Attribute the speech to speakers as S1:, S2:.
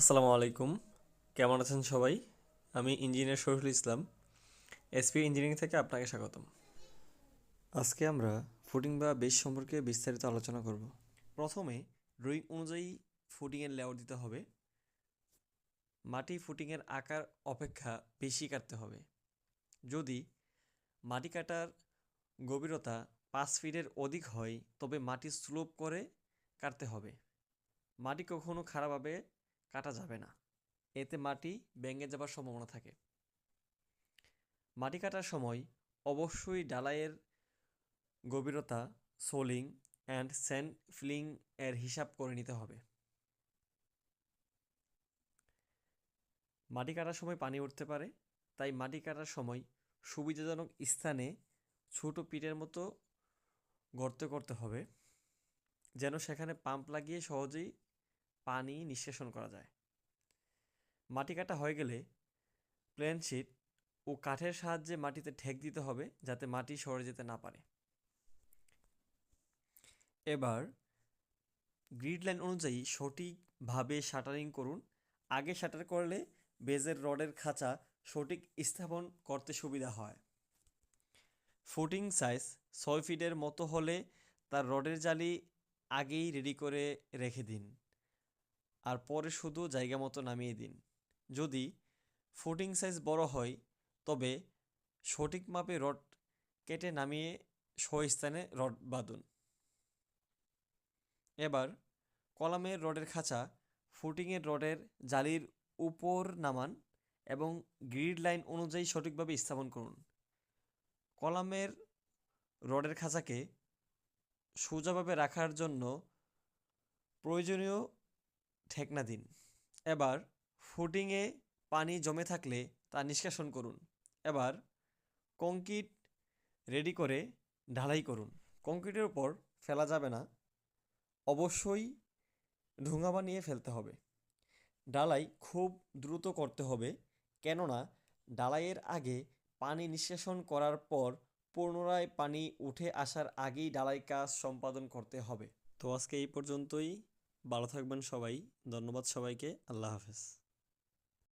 S1: আসসালামু আলাইকুম। কেমন আছেন সবাই? আমি engineer Shariful Islam SP engineering থেকে আপনাকে স্বাগতম। আজকে আমরা ফুটিং বা বেস সম্পর্কে বিস্তারিত আলোচনা করব। প্রথমে ড্রয়িং অনুযায়ী ফুটিংয়ের লেআউট দিতে হবে। মাটি ফুটিংয়ের আকার অপেক্ষা বেশি কাটতে হবে। যদি মাটি কাটার গভীরতা পাঁচ ফিটের অধিক হয়, তবে মাটি স্লোপ করে কাটতে হবে। মাটি কখনো খারাপভাবে কাটা যাবে না। এতে মাটি ভেঙে যাবার সম্ভাবনা থাকে। মাটি কাটার সময় অবশ্যই ডালাইয়ের গভীরতা, সোলিং অ্যান্ড স্যান্ড ফিলিং এর হিসাব করে নিতে হবে। মাটি কাটার সময় পানি উঠতে পারে, তাই মাটি কাটার সময় সুবিধাজনক স্থানে ছোট পিটের মতো গর্ত করতে হবে, যেন সেখানে পাম্প লাগিয়ে সহজেই পানি নিষ্কাশন করা যায়। মাটি কাটা হয়ে গেলে প্লেন শিট ও কাঠের সাহায্যে মাটিতে ঠেক দিতে হবে যাতে মাটি সরে যেতে না পারে। এবার গ্রিড লাইন অনুযায়ী সঠিকভাবে শাটারিং করুন। আগে শাটার করলে বেজের রডের খাঁচা সঠিক স্থাপন করতে সুবিধা হয়। ফুটিং সাইজ ছয় ফিটের মতো হলে তার রডের জালি আগেই রেডি করে রেখে দিন। আর পরে শুধু জায়গা মতো নামিয়ে দিন। যদি ফুটিং সাইজ বড় হয়, তবে সঠিক মাপে রড কেটে নামিয়ে স্থানে রড বাঁধুন। এবার কলামের রডের খাঁচা ফুটিংয়ের রডের জালির উপর নামান এবং গ্রিড লাইন অনুযায়ী সঠিকভাবে স্থাপন করুন। কলামের রডের খাঁচাকে সোজাভাবে রাখার জন্য প্রয়োজনীয় ঠেকনা দিন। এবার ফুটিংয়ে পানি জমে থাকলে তা নিষ্কাশন করুন। এবার কংক্রিট রেডি করে ঢালাই করুন। কংক্রিটের উপর ফেলা যাবে না। অবশ্যই ঢোঙা বানিয়ে ফেলতে হবে। ডালাই খুব দ্রুত করতে হবে, কেননা ডালাইয়ের আগে পানি নিষ্কাশন করার পর পুনরায় পানি উঠে আসার আগেই ডালাই কাজ সম্পাদন করতে হবে। তো আজকে এই পর্যন্তই। ভালো থাকবেন সবাই। ধন্যবাদ সবাইকে। আল্লাহ হাফেজ।